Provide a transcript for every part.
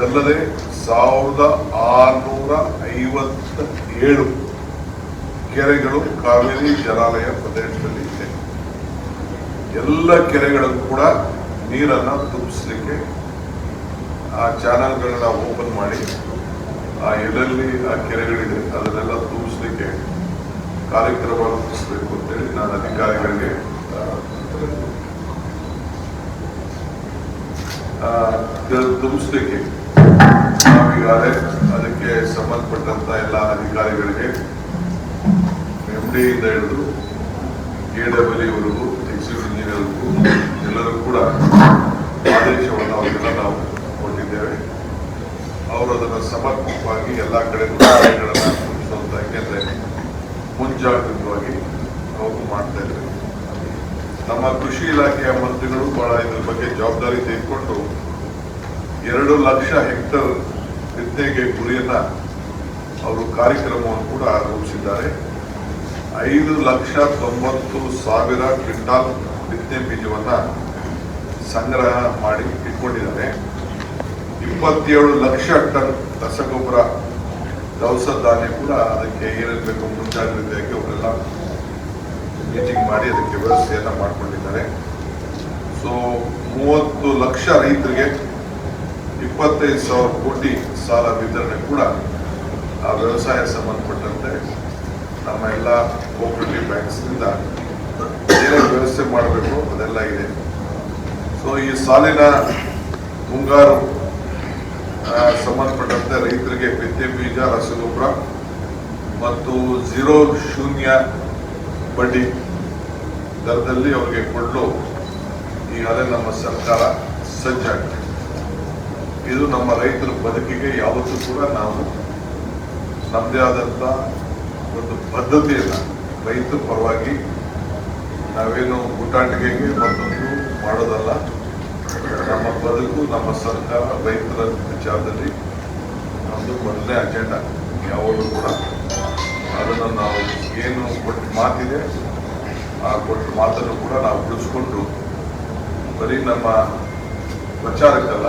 ಇದಲ್ಲದೆ ಸಾವಿರದ ಆರುನೂರ ಐವತ್ತ ಏಳು ಕೆರೆಗಳು ಕಾವೇರಿ ಜಲಾಲಯ ಪ್ರದೇಶದಲ್ಲಿ ಇದೆ ಎಲ್ಲ ಕೆರೆಗಳು ಕೂಡ ನೀರನ್ನ ತುಂಬಿಸಲಿಕ್ಕೆ ಆ ಚಾನಲ್ಗಳನ್ನ ಓಪನ್ ಮಾಡಿ ಆ ಎಲ್ಲೆಲ್ಲಿ ಆ ಕೆರೆಗಳಿದೆ ಅದನ್ನೆಲ್ಲ ತುಂಬಿಸಲಿಕ್ಕೆ ಕಾರ್ಯಕ್ರಮ ರೂಪಿಸಬೇಕು ಅಂತೇಳಿ ನಾನು ಅಧಿಕಾರಿಗಳಿಗೆ ತುಂಬಿಸ್ಲಿಕ್ಕೆ ನಾವೀಗಾಗಲೇ ಅದಕ್ಕೆ ಸಂಬಂಧಪಟ್ಟಂತ ಎಲ್ಲ ಅಧಿಕಾರಿಗಳಿಗೆ ಎಂ ಇಂದ ಹಿಡಿದು ಕೆ ಡಬ್ಲ್ಯೂ ವರೆಗೂ ಎಕ್ಸಿಕ್ಯೂಟಿವ್ ಇಂಜಿನಿಯರ್ಗೂ ಎಲ್ಲರೂ ಕೂಡ ಆದೇಶವನ್ನು ಅವರಿಗೆಲ್ಲ ನಾವು ಕೊಟ್ಟಿದ್ದೇವೆ. ಅವರು ಅದನ್ನು ಸಮರ್ಪಕವಾಗಿ ಎಲ್ಲ ಕಡೆ ಕಾರ್ಯಗಳನ್ನು ಮುಗಿಸುವಂತ ಮುಂಜಾಗ್ರತವಾಗಿ ಅವರು ಮಾಡ್ತಾ ಇದ್ದಾರೆ. ನಮ್ಮ ಕೃಷಿ ಇಲಾಖೆಯ ಮಂತ್ರಿಗಳು ಬಹಳ ಇದ್ರ ಬಗ್ಗೆ ಜವಾಬ್ದಾರಿ ತೆಗೆದುಕೊಂಡು ಎರಡು ಲಕ್ಷ ಹೆಕ್ಟರ್ ಬಿತ್ತನೆಗೆ ಗುರಿಯನ್ನ ಅವರು ಕಾರ್ಯಕ್ರಮವನ್ನು ಕೂಡ ರೂಪಿಸಿದ್ದಾರೆ ಐದು ಲಕ್ಷ ತೊಂಬತ್ತು ಸಾವಿರ ಕ್ವಿಂಟಾಲ್ ಬಿತ್ತನೆ ಬೀಜವನ್ನ ಸಂಗ್ರಹ ಮಾಡಿ ಇಟ್ಕೊಂಡಿದ್ದಾರೆ. ಇಪ್ಪತ್ತೇಳು ಲಕ್ಷ ಟನ್ ರಸಗೊಬ್ಬರ, ದವಸ ಧಾನ್ಯ ಕೂಡ ಅದಕ್ಕೆ ಏನೇನು ಬೇಕು ಮುಂಜಾಗ್ರತೆಯಾಗಿ ಅವರೆಲ್ಲ ಮೀಟಿಂಗ್ ಮಾಡಿ ಅದಕ್ಕೆ ವ್ಯವಸ್ಥೆಯನ್ನು ಮಾಡಿಕೊಂಡಿದ್ದಾರೆ. ಸೊ ಮೂವತ್ತು ಲಕ್ಷ ರೈತರಿಗೆ ಇಪ್ಪತ್ತೈದು ಸಾವಿರ ಕೋಟಿ ಸಾಲ ವಿತರಣೆ ಕೂಡ ಆ ವ್ಯವಸಾಯ ಸಂಬಂಧಪಟ್ಟಂತೆ ನಮ್ಮ ಎಲ್ಲ ಕೋಪರೇಟಿವ್ ಬ್ಯಾಂಕ್ಸ್ನಿಂದ ಏನೇನು ವ್ಯವಸ್ಥೆ ಮಾಡಬೇಕು ಅದೆಲ್ಲ ಇದೆ. ಸೊ ಈ ಸಾಲಿನ ಮುಂಗಾರು ಸಂಬಂಧಪಟ್ಟಂತೆ ರೈತರಿಗೆ ಬಿತ್ತೆ ಬೀಜ, ರಸಗೊಬ್ಬರ ಮತ್ತು ಝೀರೋ ಶೂನ್ಯ ಬಡ್ಡಿ ದರದಲ್ಲಿ ಅವರಿಗೆ ಕೊಡಲು. ಈಗಾಗಲೇ ನಮ್ಮ ಸರ್ಕಾರ ಸಜ್ಜಾಗಿದೆ. ಇದು ನಮ್ಮ ರೈತರ ಬದುಕಿಗೆ ಯಾವತ್ತೂ ಕೂಡ ನಾವು ನಮ್ಮದೇ ಆದಂಥ ಒಂದು ಬದ್ಧತೆಯನ್ನು ರೈತರ ಪರವಾಗಿ ನಾವೇನು ಊಟಾಟಿಕೆಗೆ ಮತ್ತೊಂದು ಮಾಡೋದಲ್ಲ, ನಮ್ಮ ಬದುಕು, ನಮ್ಮ ಸರ್ಕಾರ ರೈತರ ವಿಚಾರದಲ್ಲಿ ನಮ್ಮದು ಮೊದಲನೇ ಅಜೆಂಡಾ ಯಾವಾಗಲೂ ಕೂಡ ಅದನ್ನು ನಾವು ಏನು ಕೊಟ್ಟ ಮಾತಿದೆ, ಆ ಕೊಟ್ಟ ಮಾತನ್ನು ಕೂಡ ನಾವು ಉಳಿಸ್ಕೊಂಡು ಬರೀ ನಮ್ಮ ಪ್ರಚಾರಕ್ಕಲ್ಲ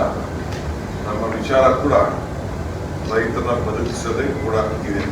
ನಮ್ಮ ವಿಚಾರ ಕೂಡ ರೈತನ ಬದುಕಿಸದೆ ಕೂಡ ಇದೆ